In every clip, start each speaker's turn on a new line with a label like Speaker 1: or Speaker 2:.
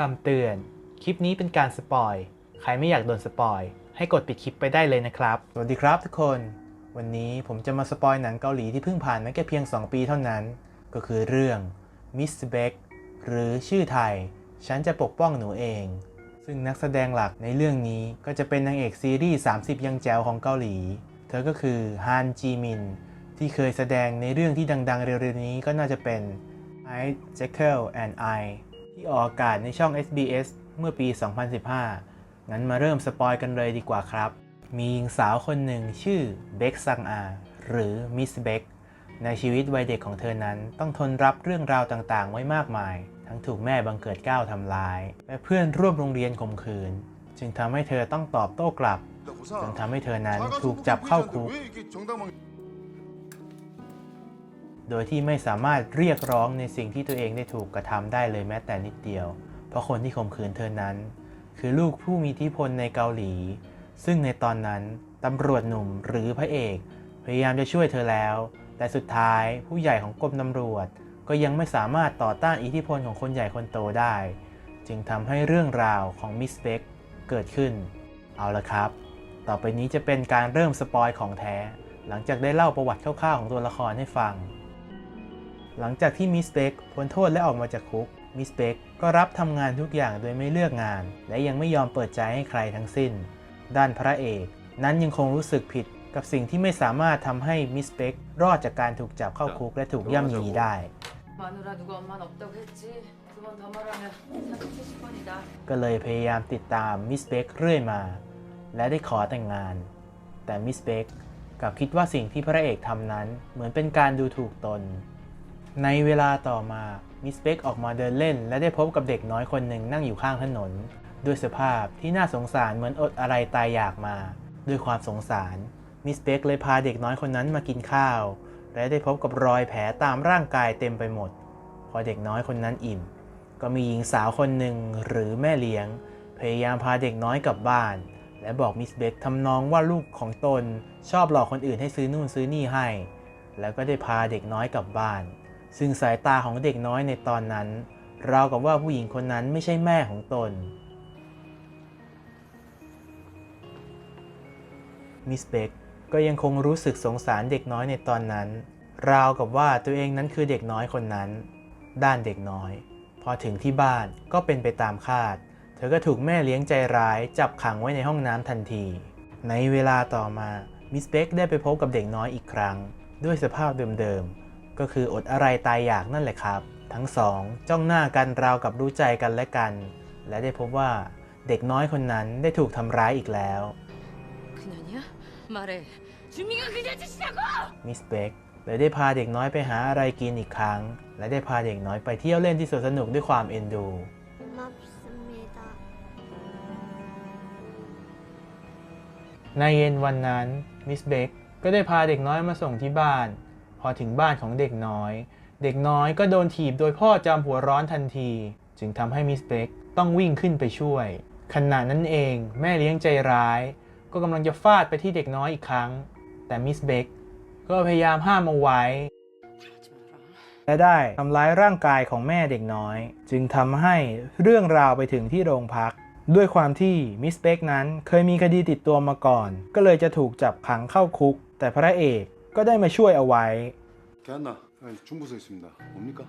Speaker 1: คำเตือน คลิปนี้เป็นการสปอย ใครไม่อยากโดนสปอย ให้กดปิดคลิปไปได้เลยนะครับ สวัสดีครับทุกคน วันนี้ผมจะมาสปอยหนังเกาหลีที่เพิ่งผ่านมาแค่เพียง 2 ปีเท่านั้น ก็คือเรื่อง Miss Beck หรือชื่อไทย ฉันจะปกป้องหนูเอง ซึ่งนักแสดงหลักในเรื่องนี้ก็จะเป็นนางเอกซีรีส์ 30 ยังแจวของเกาหลี เธอก็คือฮานจีมิน ที่เคยแสดงในเรื่องที่ดังๆ เร็วๆนี้ก็น่าจะเป็น I Jekyll and I ที่ออกอากาศในช่อง SBS เมื่อปี 2015 งั้นมาเริ่มสปอยกันเลยดีกว่าครับ มีหญิงสาวคนหนึ่งชื่อเบคซังอา หรือมิสเบคในชีวิตวัยเด็กของเธอนั้นต้องทนรับเรื่องราวต่างๆ ไว้มากมาย ทั้งถูกแม่บังเกิดก้าวทำลาย และเพื่อนร่วมโรงเรียนข่มขืน จึงทำให้เธอต้องตอบโต้กลับจนทำให้เธอนั้นถูกจับเข้าคุก โดยที่ไม่สามารถเรียกร้องในสิ่งที่ตัวเองได้ถูกกระทำได้เลยแม้แต่นิดเดียว เพราะคนที่ข่มขืนเธอนั้น คือลูกผู้มีอิทธิพลในเกาหลี ซึ่งในตอนนั้นตำรวจหนุ่มหรือพระเอก พยายามจะช่วยเธอแล้ว แต่สุดท้ายผู้ใหญ่ของกรมตำรวจ ก็ยังไม่สามารถต่อต้านอิทธิพลของคนใหญ่คนโตได้ จึงทำให้เรื่องราวของมิสเบคเกิดขึ้น เอาละครับ ต่อไปนี้จะเป็นการเริ่มสปอยของแท้ หลังจากได้เล่าประวัติคร่าวๆของตัวละครให้ฟัง หลังจากที่มิสเบกพ้นโทษและออกมาจากคุก มิสเบกก็รับทำงานทุกอย่างโดยไม่เลือกงาน และยังไม่ยอมเปิดใจให้ใครทั้งสิ้น ด้านพระเอก นั้นยังคงรู้สึกผิดกับสิ่งที่ไม่สามารถทำให้มิสเบกรอดจากการถูกจับเข้าคุกและถูกย่ำยีได้ ก็เลยพยายามติดตามมิสเบกเรื่อยมา และได้ขอแต่งงาน แต่มิสเบกกลับคิดว่าสิ่งที่พระเอกทำนั้นเหมือนเป็นการดูถูกตน ในเวลาต่อมามิสเบคออกมาเดินเล่น และได้พบกับเด็กน้อยคนหนึ่งนั่งอยู่ข้างถนน ด้วยสภาพที่น่าสงสารเหมือนอดอะไรตายอยากมา ด้วยความสงสารมิสเบคเลยพาเด็กน้อยคนนั้นมากินข้าว และได้พบกับรอยแผลตามร่างกายเต็มไปหมด พอเด็กน้อยคนนั้นอิ่ม ก็มีหญิงสาวคนหนึ่งหรือแม่เลี้ยง พยายามพาเด็กน้อยกลับบ้าน และบอกมิสเบคทำนองว่าลูกของตนชอบหลอกคนอื่นให้ซื้อนู่นซื้อนี่ให้ แล้วก็ได้พาเด็กน้อยกลับบ้าน ซึ่งสายตาของเด็กน้อยในตอนนั้น ราวกับว่าผู้หญิงคนนั้นไม่ใช่แม่ของตน มิสเบคก็ยังคงรู้สึกสงสารเด็กน้อยในตอนนั้น ราวกับว่าตัวเองนั้นคือเด็กน้อยคนนั้น ด้านเด็กน้อย พอถึงที่บ้านก็เป็นไปตามคาด เธอก็ถูกแม่เลี้ยงใจร้ายจับขังไว้ในห้องน้ำทันที ในเวลาต่อมามิสเบคได้ไปพบกับเด็กน้อยอีกครั้ง ด้วยสภาพเดิมๆ ก็คืออดอะไรตายอยากนั่นแหละครับ ทั้งสองจ้องหน้ากันราวกับรู้ใจกันและกัน และได้พบว่าเด็กน้อยคนนั้นได้ถูกทำร้ายอีกแล้วมิสเบกเลยได้พาเด็กน้อยไปหาอะไรกินอีกครั้ง และได้พาเด็กน้อยไปเที่ยวเล่นที่สวนสนุกด้วยความเอ็นดูในเย็นวันนั้นมิสเบกก็ได้พาเด็กน้อยมาส่งที่บ้าน พอถึงบ้านของเด็กน้อย เด็กน้อยก็โดนถีบโดยพ่อจามหัวร้อนทันที จึงทำให้มิสเบคต้องวิ่งขึ้นไปช่วย ขณะนั้นเองแม่เลี้ยงใจร้าย ก็กำลังจะฟาดไปที่เด็กน้อยอีกครั้ง แต่มิสเบคก็พยายามห้ามเอาไว้ และได้ทำร้ายร่างกายของแม่เด็กน้อย จึงทำให้เรื่องราวไปถึงที่โรงพักด้วยความที่มิสเบคนั้นเคยมีคดีติดตัวมาก่อน ก็เลยจะถูกจับขังเข้าคุก แต่พระเอก ก็ได้มาช่วยเอาไว้
Speaker 2: 개한나 아, 중부서 있습니다 뭡니까?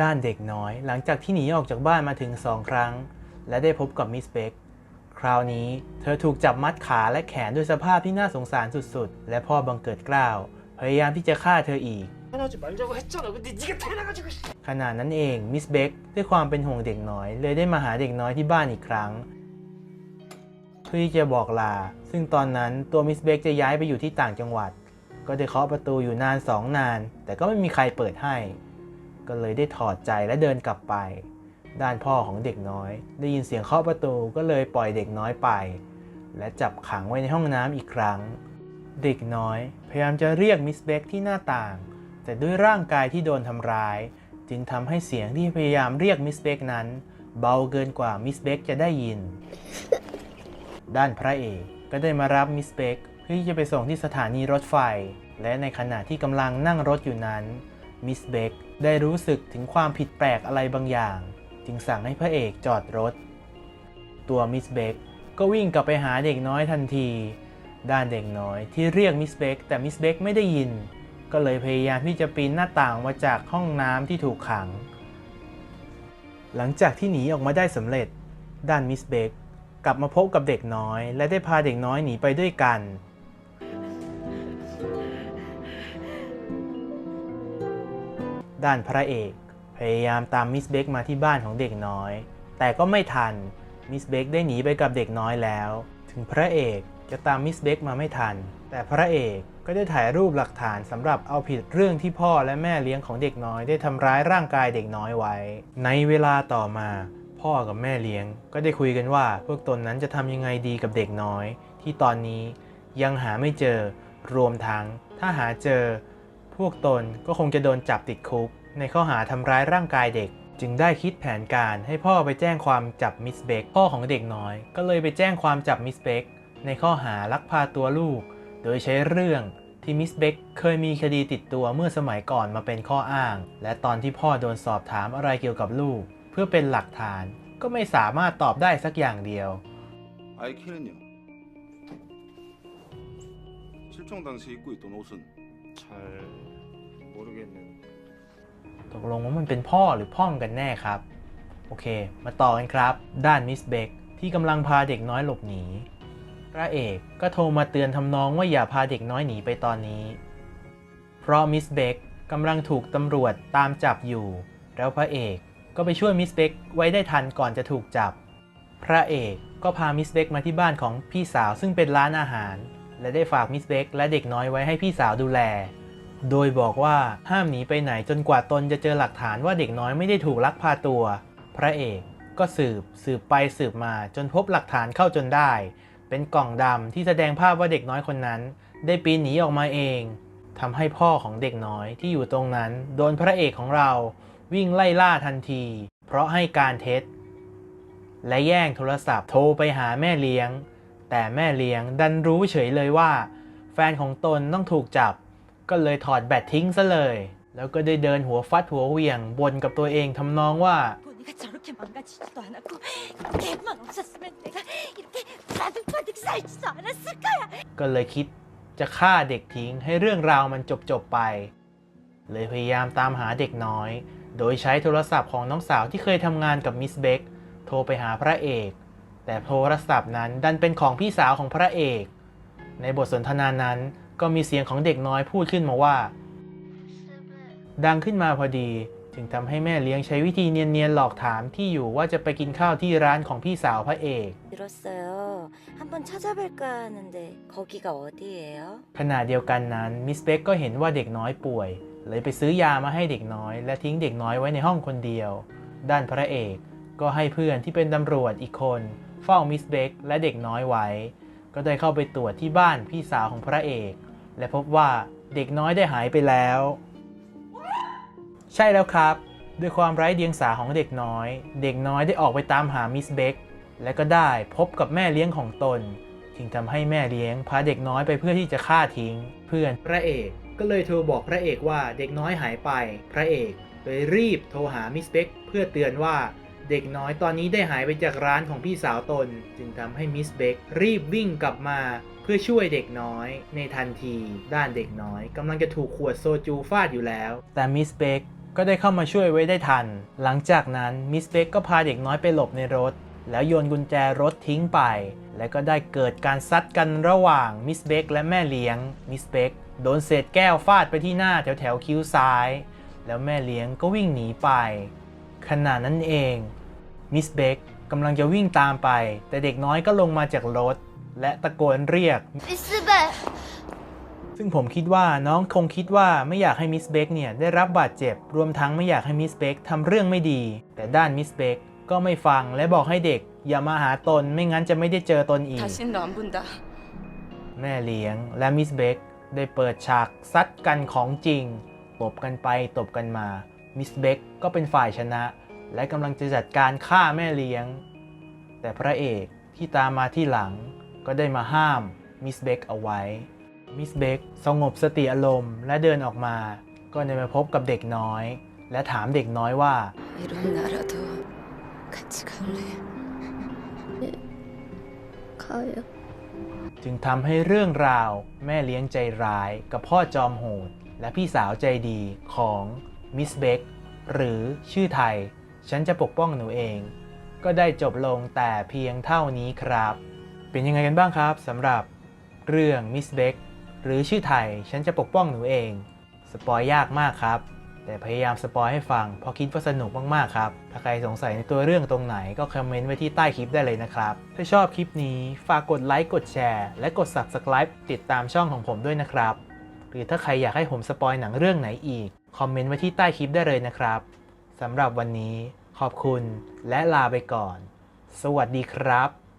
Speaker 1: ด้านเด็กน้อย หลังจากที่หนีออกจากบ้านมาถึงสองครั้ง และได้พบกับมิสเบกคราวนี้เธอถูกจับมัดขาและแขนด้วยสภาพที่น่าสงสารสุดๆ และพ่อบังเกิดเกล้าว พยายามที่จะฆ่าเธออีก
Speaker 3: 태어나지 말자고 했잖아. 근데 네가 태어나가지고 씨.
Speaker 1: ขณะนั้นเองมิสเบคด้วยความเป็นห่วงเด็กน้อย เลยได้มาหาเด็กน้อยที่บ้านอีกครั้ง เพื่อที่จะบอกลา ซึ่งตอนนั้นตัวมิสเบคจะย้ายไปอยู่ที่ต่างจังหวัด ก็ได้เคาะประตูอยู่นานสองนาน แต่ก็ไม่มีใครเปิดให้ ก็เลยได้ถอดใจและเดินกลับไป ด้านพ่อของเด็กน้อย ได้ยินเสียงเคาะประตูก็เลยปล่อยเด็กน้อยไป และจับขังไว้ในห้องน้ำอีกครั้ง เด็กน้อย พยายามจะเรียกมิสเบคที่หน้าต่าง แต่ด้วยร่างกายที่โดนทำร้าย จึงทำให้เสียงที่พยายามเรียกมิสเบคนั้น เบาเกินกว่ามิสเบคจะได้ยิน ด้านพระเอกก็ได้มารับมิสเบค พื่อที่จะไปส่งที่สถานีรถไฟ และในขณะที่กำลังนั่งรถอยู่นั้นมิสเบคได้รู้สึกถึงความผิดแปลกอะไรบางอย่าง จึงสั่งให้พระเอกจอดรถ ตัวมิสเบกก็วิ่งกลับไปหาเด็กน้อยทันที ด้านเด็กน้อยที่เรียกมิสเบกแต่มิสเบกไม่ได้ยิน ก็เลยพยายามที่จะปีนหน้าต่างมาจากห้องน้ำที่ถูกขัง หลังจากที่หนีออกมาได้สำเร็จ ด้านมิสเบกกลับมาพบกับเด็กน้อย และได้พาเด็กน้อยหนีไปด้วยกัน ด้านพระเอก พยายามตามมิสเบกมาที่บ้านของเด็กน้อย แต่ก็ไม่ทัน มิสเบกได้หนีไปกับเด็กน้อยแล้ว ถึงพระเอกจะตามมิสเบกมาไม่ทัน แต่พระเอกก็ได้ถ่ายรูปหลักฐานสำหรับเอาผิดเรื่องที่พ่อและแม่เลี้ยงของเด็กน้อยได้ทำร้ายร่างกายเด็กน้อยไว้ ในเวลาต่อมา พ่อกับแม่เลี้ยง ก็ได้คุยกันว่า พวกตนนั้นจะทำยังไงดีกับเด็กน้อย ที่ตอนนี้ยังหาไม่เจอรวมทั้งถ้าหาเจอ พวกตนก็คงจะโดนจับติดคุก ในข้อหาทำร้ายร่างกายเด็ก จึงได้คิดแผนการให้พ่อไปแจ้งความจับมิสเบกพ่อของเด็กน้อย ก็เลยไปแจ้งความจับมิสเบกในข้อหาลักพาตัวลูก โดยใช้เรื่องที่มิสเบกเคยมีคดีติดตัวเมื่อสมัยก่อนมาเป็นข้ออ้าง และตอนที่พ่อโดนสอบถามอะไรเกี่ยวกับลูก เพื่อเป็นหลักฐาน ก็ไม่สามารถตอบได้สักอย่างเดียว
Speaker 2: 아이키는요? 실종 당시 입고 있던 옷은
Speaker 3: 잘 모르겠는.
Speaker 1: ตกลงว่ามันเป็นพ่อหรือพ่องกันแน่ครับ โอเค มาต่อกันครับ ด้านมิสเบกที่กำลังพาเด็กน้อยหลบหนี พระเอกก็โทรมาเตือนทำนองว่าอย่าพาเด็กน้อยหนีไปตอนนี้ เพราะมิสเบกกำลังถูกตำรวจตามจับอยู่ แล้วพระเอกก็ไปช่วยมิสเบกไว้ได้ทันก่อนจะถูกจับ พระเอกก็พามิสเบกมาที่บ้านของพี่สาวซึ่งเป็นร้านอาหาร และได้ฝากมิสเบกและเด็กน้อยไว้ให้พี่สาวดูแล โดยบอกว่าห้ามหนีไปไหนจนกว่าตนจะเจอหลักฐานว่าเด็กน้อยไม่ได้ถูกลักพาตัว พระเอกก็สืบสืบไปสืบมาจนพบหลักฐานเข้าจนได้ เป็นกล่องดำที่แสดงภาพว่าเด็กน้อยคนนั้น ได้ปีนหนีออกมาเองทำให้พ่อของเด็กน้อยที่อยู่ตรงนั้น โดนพระเอกของเราวิ่งไล่ล่าทันที เพราะให้การเท็จ และแย่งโทรศัพท์โทรไปหาแม่เลี้ยง แต่แม่เลี้ยงดันรู้เฉยเลยว่า แฟนของตนต้องถูกจับ ก็เลยถอดแบตทิ้งซะเลย แล้วก็ได้เดินหัวฟัดหัวเหวี่ยงบ่นกับตัวเองทำนองว่า ก็เลยคิดจะฆ่าเด็กทิ้งให้เรื่องราวมันจบจบไป เลยพยายามตามหาเด็กน้อย โดยใช้โทรศัพท์ของน้องสาวที่เคยทำงานกับมิสเบคโทรไปหาพระเอก แต่โทรศัพท์นั้นดันเป็นของพี่สาวของพระเอก ในบทสนทนานั้นก็มีเสียงของเด็กน้อยพูดขึ้นมาว่า ดังขึ้นมาพอดี จึงทำให้แม่เลี้ยงใช้วิธีเนียนๆหลอกถามที่อยู่ว่าจะไปกินข้าวที่ร้านของพี่สาวพระเอกขณะเดียวกันนั้นมิสเบกก็เห็นว่าเด็กน้อยป่วย เลยไปซื้อยามาให้เด็กน้อย และทิ้งเด็กน้อยไว้ในห้องคนเดียว ด้านพระเอกก็ให้เพื่อนที่เป็นตำรวจอีกคน เฝ้ามิสเบกและเด็กน้อยไว้ ก็ได้เข้าไปตรวจที่บ้านพี่สาวของพระเอก และพบว่าเด็กน้อยได้หายไปแล้ว ใช่แล้วครับ ด้วยความไร้เดียงสาของเด็กน้อย เด็กน้อยได้ออกไปตามหามิสเบกและก็ได้พบกับแม่เลี้ยงของตน จึงทำให้แม่เลี้ยงพาเด็กน้อยไปเพื่อที่จะฆ่าทิ้ง เพื่อนพระเอกก็เลยโทรบอกพระเอกว่าเด็กน้อยหายไป พระเอกเลยรีบโทรหามิสเบกเพื่อเตือนว่า เด็กน้อยตอนนี้ได้หายไปจากร้านของพี่สาวตน จึงทำให้มิสเบกรีบวิ่งกลับมาเพื่อช่วยเด็กน้อย ในทันทีด้านเด็กน้อยกำลังจะถูกขวดโซจูฟาดอยู่แล้ว แต่มิสเบกก็ได้เข้ามาช่วยไว้ได้ทัน หลังจากนั้นมิสเบกก็พาเด็กน้อยไปหลบในรถ แล้วโยนกุญแจรถทิ้งไป และก็ได้เกิดการซัดกันระหว่างมิสเบกและแม่เลี้ยงมิสเบกโดนเศษแก้วฟาดไปที่หน้าแถวแถวคิ้วซ้าย แล้วแม่เลี้ยงก็วิ่งหนีไป ขณะนั้นเอง มิสเบกกำลังจะวิ่งตามไป แต่เด็กน้อยก็ลงมาจากรถ และตะโกนเรียก
Speaker 4: 미스베
Speaker 1: ซึ่งผมคิดว่าน้องคงคิดว่าไม่อยากให้มิสเบกเนี่ยได้รับบาดเจ็บ รวมทั้งไม่อยากให้มิสเบกทำเรื่องไม่ดี แต่ด้านมิสเบกก็ไม่ฟังและบอกให้เด็ก อย่ามาหาตนไม่งั้นจะไม่ได้เจอตนอีก
Speaker 5: 다신 너 안 본다.
Speaker 1: แม่เลี้ยงและมิสเบกได้เปิดฉากซัดกันของจริง ตบกันไปตบกันมา มิสเบกก็เป็นฝ่ายชนะ และกำลังจะจัดการฆ่าแม่เลี้ยง แต่พระเอกที่ตามมาที่หลังก็ได้มาห้ามมิสเบกเอาไว้ มิสเบกสงบสติอารมณ์และเดินออกมา ก็ได้มาพบกับเด็กน้อย และถามเด็กน้อยว่าจึงทำให้เรื่องราวแม่เลี้ยงใจร้ายกับพ่อจอมโหดและพี่สาวใจดีของ มิสเบคหรือชื่อไทย ฉันจะปกป้องหนูเอง ก็ได้จบลงแต่เพียงเท่านี้ครับ เป็นยังไงกันบ้างครับสำหรับเรื่องมิสเบคหรือชื่อไทย ฉันจะปกป้องหนูเอง สปอยยากมากครับ แต่พยายามสปอยให้ฟังเพราะคิดว่าสนุกมากๆครับ ถ้าใครสงสัยในตัวเรื่องตรงไหนก็คอมเมนต์ไว้ที่ใต้คลิปได้เลยนะครับ ถ้าชอบคลิปนี้ฝากกดไลค์กดแชร์และกด Subscribe ติดตามช่องของผมด้วยนะครับ หรือถ้าใครอยากให้ผมสปอยหนังเรื่องไหนอีก คอมเมนต์ไว้ที่ใต้คลิปได้เลยนะครับสำหรับวันนี้ขอบคุณและลาไปก่อน สวัสดีครับ